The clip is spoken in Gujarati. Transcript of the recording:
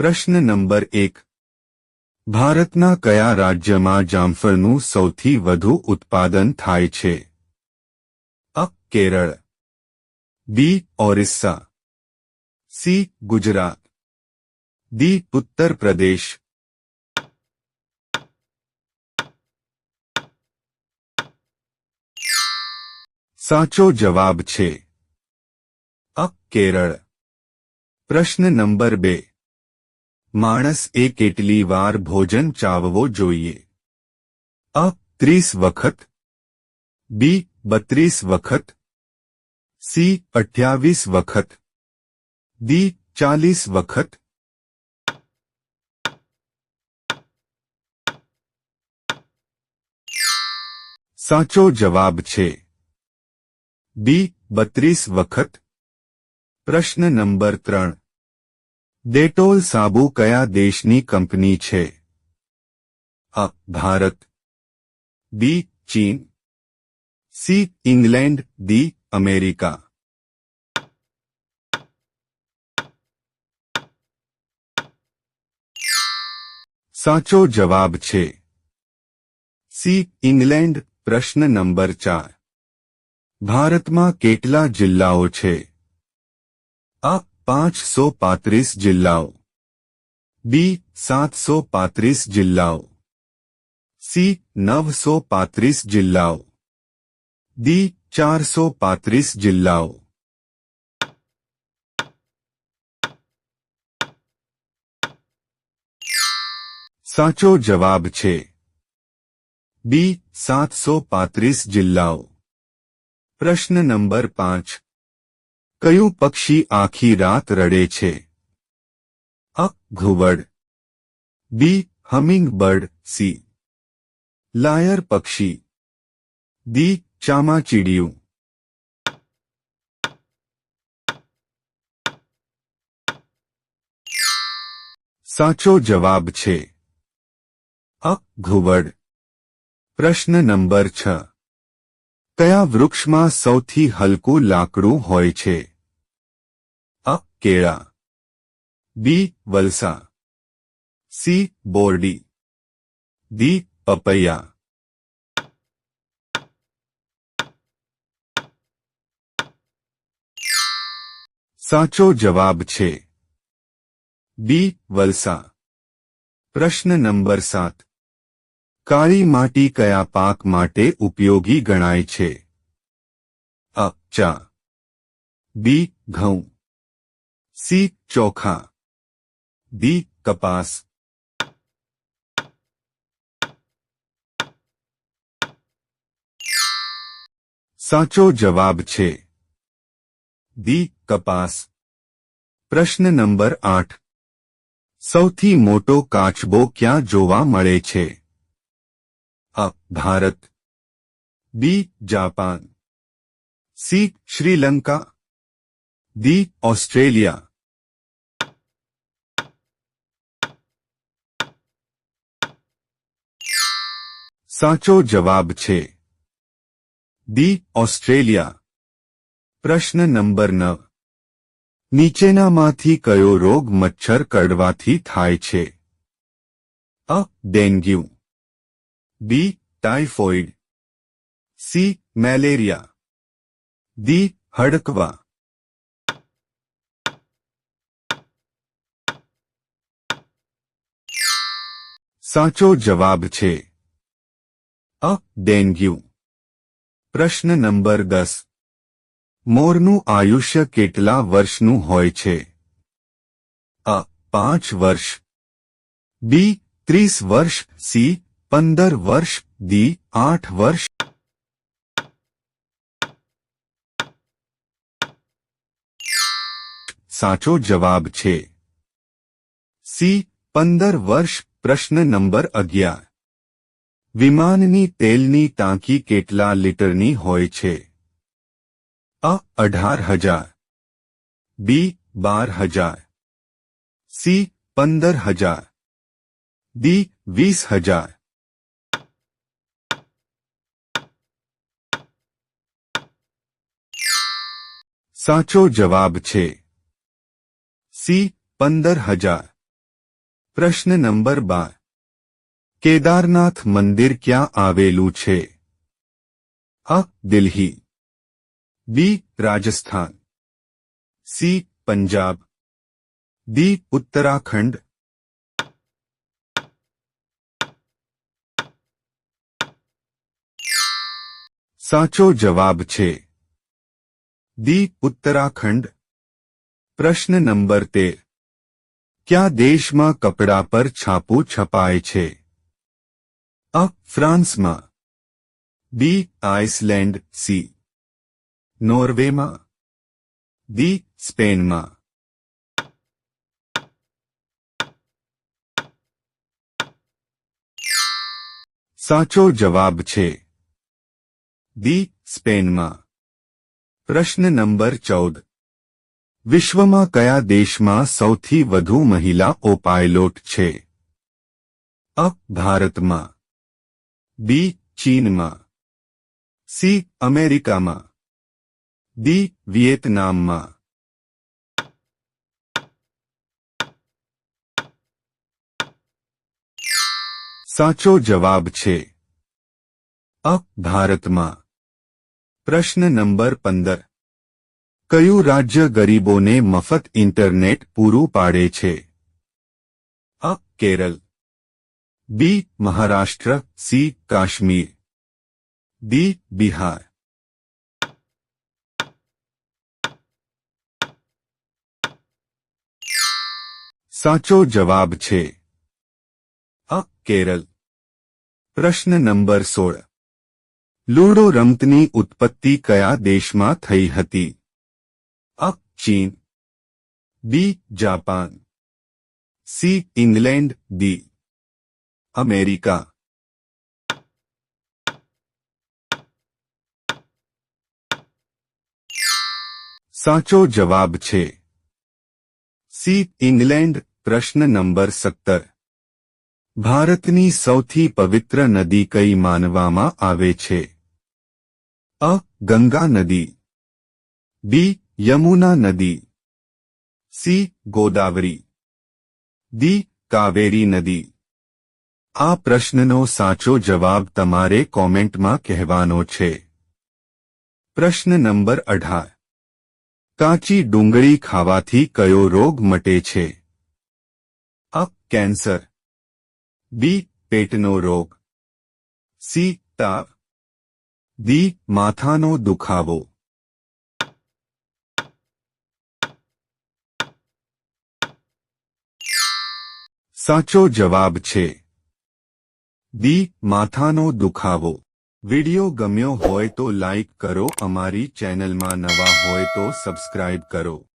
પ્રશ્ન નંબર એક ભારતના કયા રાજ્યમાં જામફળનું સૌથી વધુ ઉત્પાદન થાય છે અ Kerala B Orissa C Gujarat D Uttar Pradesh સાચો જવાબ છે અ કેરળ પ્રશ્ન નંબર બે માણસ એ કેટલી વાર ભોજન ચાવવો જોઈએ અ ત્રીસ વખત બી બત્રીસ વખત સી અઠ્યાવીસ વખત ડી ચાલીસ વખત સાચો જવાબ છે બી બત્રીસ વખત પ્રશ્ન નંબર ત્રણ ડેટોલ સાબુ કયા દેશની કંપની છે અ ભારત બી ચીન સી ઇંગ્લેન્ડ ડી અમેરિકા સાચો જવાબ છે સી ઇંગ્લેન્ડ પ્રશ્ન નંબર ચાર ભારતમાં કેટલા જિલ્લાઓ છે આ પાંચસો પાંત્રીસ જિલ્લાઓ. બી, સાતસો પાંત્રીસ જિલ્લાઓ. સી, નવસો પાંત્રીસ જિલ્લાઓ. ડી, ચારસો પાંત્રીસ જિલ્લાઓ. સાચો જવાબ છે. બી, સાતસો પાંત્રીસ જિલ્લાઓ. પ્રશ્ન નંબર પાંચ. કયું પક્ષી આખી રાત રડે છે? અ, ઘુવડ. B hummingbird C, lyre પક્ષી. દી ચામાચીડિયું. સાચો જવાબ છે. અ, ઘુવડ. પ્રશ્ન નંબર છ. કયા વૃક્ષમાં સૌથી હલકું લાકડું હોય છે? અ, કેળા. બી, વલસા. સી, બોરડી. દી પપૈયા. સાચો જવાબ છે. બી, વલસા. પ્રશ્ન નંબર સાત. કાળી માટી કયા પાક માટે ઉપયોગી ગણાય છે? અ, ચા. બી, ઘઉં. સી, ચોખા. ડી, કપાસ. સાચો જવાબ છે. દી કપાસ. પ્રશ્ન નંબર આઠ. સૌથી મોટો કાચબો ક્યાં જોવા મળે છે? અ Bharat. B, Japan. C, Sri Lanka. D, Australia. સાચો જવાબ છે. D, Australia. પ્રશ્ન નંબર નવ. નીચેનામાંથી કયો રોગ મચ્છર કરડવાથી થાય છે? અ, dengue. B typhoid C malaria D હડકવા સાચો જવાબ છે અ. ડેન્ગ્યુ. પ્રશ્ન નંબર દસ. મોરનું આયુષ્ય કેટલા વર્ષનું હોય છે? અ. પાંચ વર્ષ. બી. ત્રીસ વર્ષ. સી. પંદર વર્ષ ડી આઠ વર્ષ સાચો જવાબ છે સી પંદર વર્ષ પ્રશ્ન નંબર અગિયાર વિમાનની તેલની ટાંકી કેટલા લીટરની હોય છે અ અઢાર હજાર બી બાર હજાર સી પંદર હજાર ડી વીસ હજાર સાચો જવાબ છે સી પંદર હજાર પ્રશ્ન નંબર બાર કેદારનાથ મંદિર ક્યાં આવેલું છે અ Delhi B Rajasthan C Punjab D Uttarakhand સાચો જવાબ છે દી ઉત્તરાખંડ પ્રશ્ન નંબર તેર ક્યાં દેશમાં કપડા પર છાપું છપાય છે અ ફ્રાન્સમાં બી આઇસલેન્ડ સી નોર્વેમાં દી સ્પેનમાં સાચો જવાબ છે દી સ્પેનમાં પ્રશ્ન નંબર ચૌદ. વિશ્વમાં કયા દેશમાં સૌથી વધુ મહિલાઓ પાયલોટ છે? અ. ભારતમાં. બી. ચીનમાં. સી. અમેરિકામાં. ડી. વિયેતનામમાં. સાચો જવાબ છે અ. ભારતમાં. પ્રશ્ન નંબર પંદર. કયું રાજ્ય ગરીબોને મફત ઇન્ટરનેટ પૂરું પાડે છે? અ. Kerala. B. Maharashtra. C. Kashmir. D. Bihar. સાચો જવાબ છે અ. કેરળ. પ્રશ્ન નંબર સોળ. લૂડો રમતની ઉત્પત્તિ કયા દેશમાં થઈ હતી? અ, ચીન. B, Japan. C, England. D America. સાચો જવાબ છે. સી, ઇંગ્લેન્ડ, પ્રશ્ન નંબર સત્તર. ભારતની સૌથી પવિત્ર નદી કઈ માનવામાં આવે છે? અ ગંગા નદી, બી યમુના નદી, સી ગોદાવરી દી કાવેરી નદી. આ પ્રશ્નનો સાચો જવાબ તમારે કોમેન્ટમાં કહેવાનો છે. પ્રશ્ન નંબર અઢાર. કાચી ડુંગળી ખાવાથી કયો રોગ મટે છે? અ કેન્સર, બી પેટનો રોગ, સી તાવ દી માથાનો દુખાવો. સાચો જવાબ છે. દી માથાનો દુખાવો. વિડિયો ગમ્યો હોય તો લાઈક કરો, અમારી ચેનલમાં નવા હોય તો સબસ્ક્રાઇબ કરો.